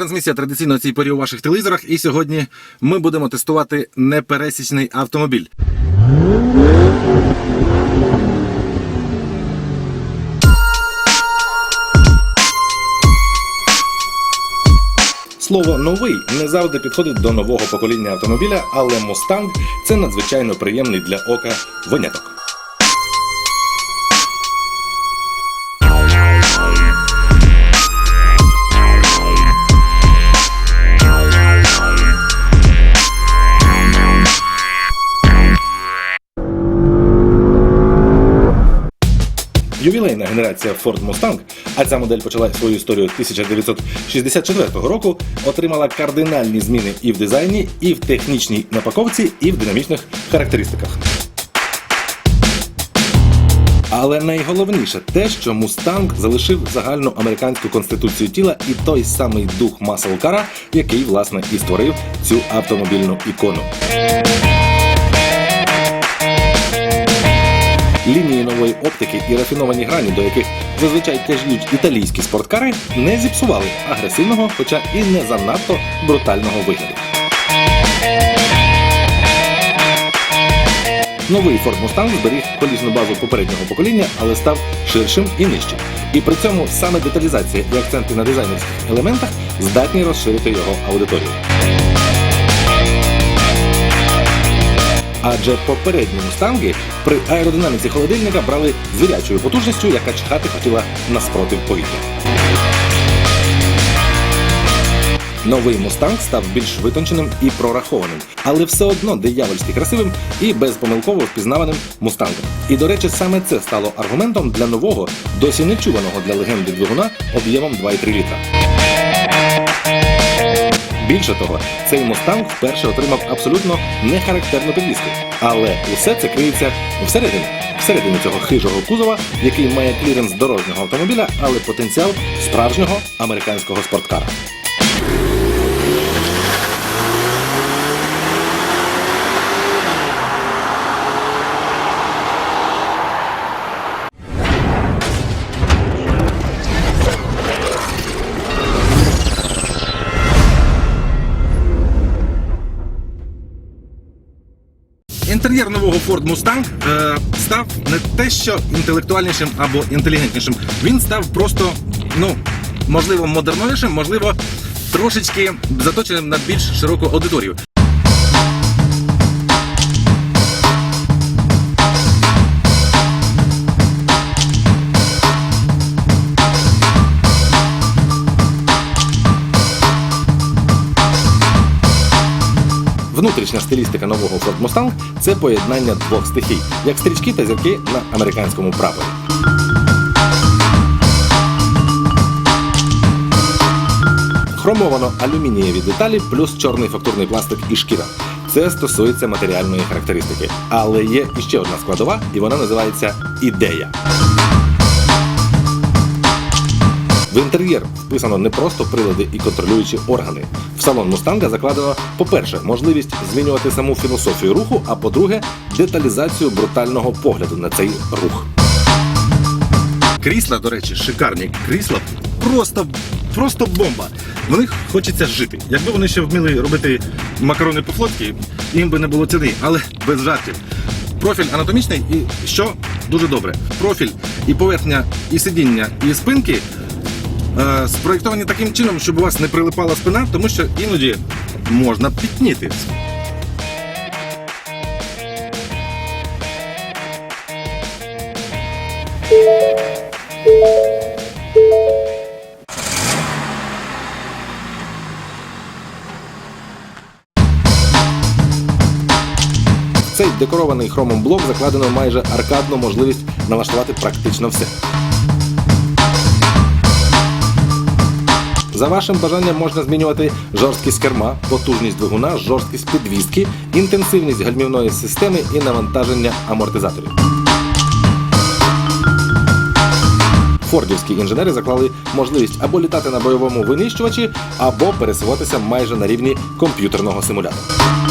трансмісія традиційно цій порі у ваших телевізорах, і сьогодні ми будемо тестувати непересічний автомобіль. Слово новий не завжди підходить до нового покоління автомобіля, але Mustang – це надзвичайно приємний для ока виняток. Ювілейна генерація Ford Mustang, а ця модель почала свою історію 1964 року, отримала кардинальні зміни і в дизайні, і в технічній напаковці, і в динамічних характеристиках. Але найголовніше те, що Мустанг залишив загальну американську конституцію тіла і той самий дух маслкара, який власне і створив цю автомобільну ікону. Лінії нової оптики і рафіновані грані, до яких зазвичай тяжіють італійські спорткари, не зіпсували агресивного, хоча і не занадто брутального вигляду. Новий Ford Mustang зберіг колісну базу попереднього покоління, але став ширшим і нижчим. І при цьому саме деталізація і акценти на дизайнерських елементах здатні розширити його аудиторію. Адже попередні мустанги при аеродинаміці холодильника брали звірячою потужністю, яка чхати хотіла наспротив повітря. Новий мустанг став більш витонченим і прорахованим, але все одно диявольськи красивим і безпомилково впізнаваним мустангом. І до речі, саме це стало аргументом для нового, досі нечуваного для легенди двигуна об'ємом 2,3 літра. Більше того, цей мустанг вперше отримав абсолютно нехарактерну підвіску. Але усе це криється всередині. Всередині цього хижого кузова, який має кліренс дорожнього автомобіля, але потенціал справжнього американського спорткара. Нового Ford Mustang е, став не те, що інтелектуальнішим або інтелігентнішим. Він став просто, ну, можливо, модерновішим, можливо, трошечки заточеним на більш широку аудиторію. Внутрішня стилістика нового Ford Mustang – це поєднання двох стихій, як стрічки та зірки на американському прапорі. Хромовано алюмінієві деталі плюс чорний фактурний пластик і шкіра. Це стосується матеріальної характеристики. Але є іще одна складова, і вона називається ідея. В інтер'єр вписано не просто прилади і контролюючі органи. В салон Мустанга закладено, по-перше, можливість змінювати саму філософію руху, а по-друге, деталізацію брутального погляду на цей рух. Крісла, до речі, шикарні крісла. Просто, просто бомба. В них хочеться жити. Якби вони ще вміли робити макарони по-флотськи, їм би не було ціни, але без жартів. Профіль анатомічний і що дуже добре. Профіль і поверхня, і сидіння, і спинки спроєктовані таким чином, щоб у вас не прилипала спина, тому що іноді можна пітніти. Цей декорований хромом блок закладено майже аркадну можливість налаштувати практично все. За вашим бажанням можна змінювати жорсткість керма, потужність двигуна, жорсткість підвістки, інтенсивність гальмівної системи і навантаження амортизаторів. Фордівські інженери заклали можливість або літати на бойовому винищувачі, або пересуватися майже на рівні комп'ютерного симулятора.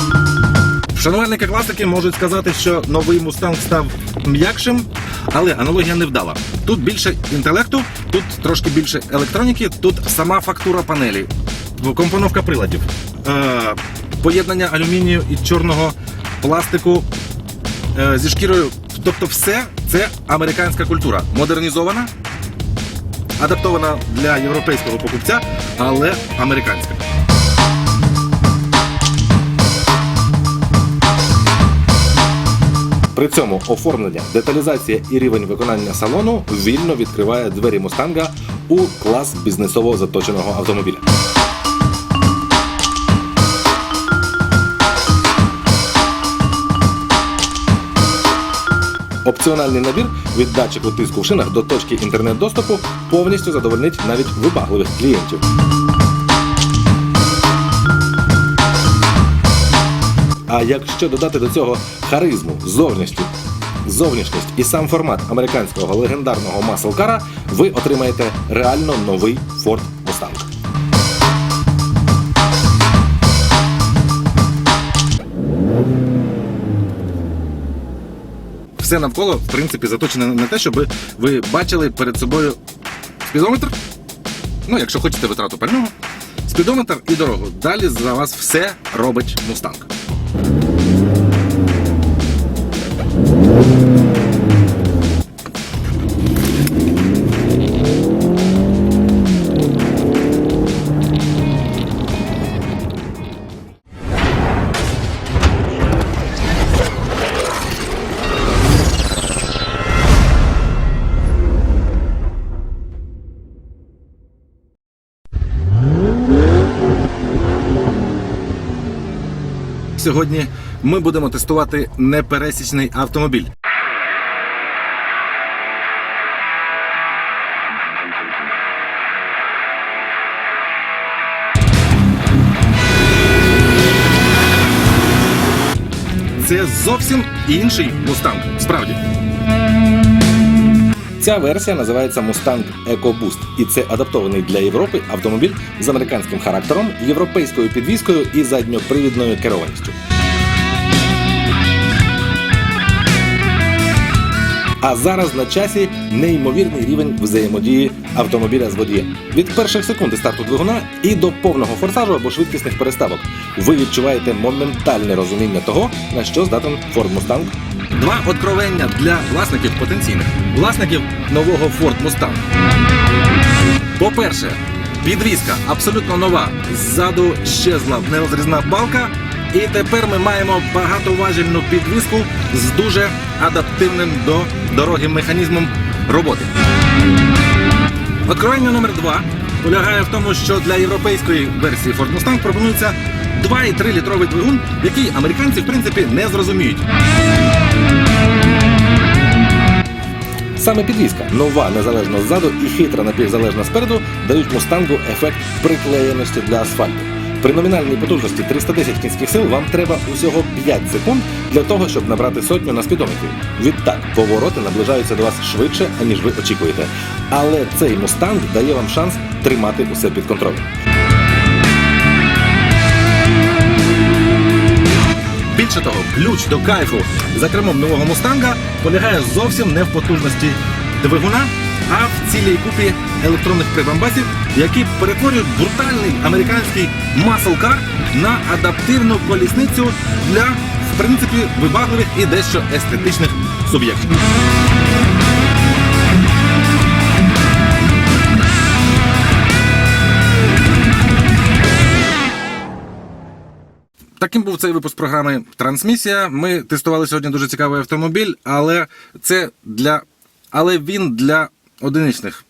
Шанувальники класики можуть сказати, що новий мустанг став м'якшим, але аналогія не вдала. Тут більше інтелекту, тут трошки більше електроніки, тут сама фактура панелі компоновка приладів, е, поєднання алюмінію і чорного пластику е, зі шкірою. Тобто, все це американська культура, модернізована, адаптована для європейського покупця, але американська. При цьому оформлення, деталізація і рівень виконання салону вільно відкриває двері Мустанга у клас бізнесово заточеного автомобіля. Опціональний набір від датчику тиску в шинах до точки інтернет-доступу повністю задовольнить навіть вибагливих клієнтів. А якщо додати до цього харизму, зовнішність, зовнішність і сам формат американського легендарного маслкара, ви отримаєте реально новий Ford Mustang. Все навколо, в принципі, заточене на те, щоб ви бачили перед собою спідометр. Ну, якщо хочете витрату пального, спідометр і дорогу. Далі за вас все робить Мустанг. Сьогодні ми будемо тестувати непересічний автомобіль. Це зовсім інший Мустанг. Справді. Ця версія називається Mustang EcoBoost, і це адаптований для Європи автомобіль з американським характером, європейською підвіскою і задньопривідною керованістю. А зараз на часі неймовірний рівень взаємодії автомобіля з водієм. Від перших секунд старту двигуна і до повного форсажу або швидкісних переставок. Ви відчуваєте моментальне розуміння того, на що здатен Ford Mustang. Два откровення для власників потенційних власників нового Ford Mustang. По-перше, підвізка абсолютно нова. Ззаду щезла нерозрізна балка. І тепер ми маємо багатоважільну підвіску з дуже адаптивним до дороги механізмом роботи. Откровення номер два полягає в тому, що для європейської версії Ford Mustang пропонується 2,3 літровий двигун, який американці в принципі не зрозуміють. Саме підвізка, нова незалежна ззаду і хитра напівзалежна спереду дають мустангу ефект приклеєності для асфальту. При номінальній потужності 310 кінських сил вам треба усього 5 секунд для того, щоб набрати сотню на спідометрі. Відтак, повороти наближаються до вас швидше, аніж ви очікуєте. Але цей мустанг дає вам шанс тримати усе під контролем. Більше того, ключ до кайфу за кермом нового мустанга полягає зовсім не в потужності двигуна, а в цілій купі електронних прибамбасів, які перетворюють брутальний американський маслкар на адаптивну колісницю для, в принципі, вибагливих і дещо естетичних суб'єктів. Таким був цей випуск програми Трансмісія. Ми тестували сьогодні дуже цікавий автомобіль, але це для. Але він для одиничних.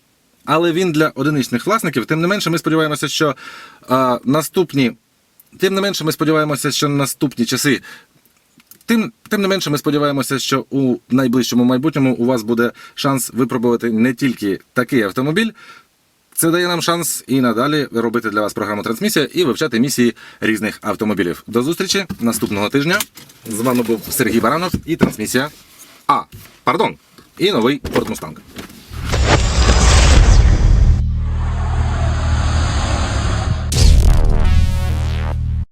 Але він для одиничних власників. Тим не менше, ми сподіваємося, що а, наступні. Тим не менше, ми сподіваємося, що наступні часи. Тим, тим не менше, ми сподіваємося, що у найближчому майбутньому у вас буде шанс випробувати не тільки такий автомобіль. Це дає нам шанс і надалі робити для вас програму Трансмісія і вивчати місії різних автомобілів. До зустрічі наступного тижня. З вами був Сергій Баранов і трансмісія. А, пардон, і новий Ford Mustang.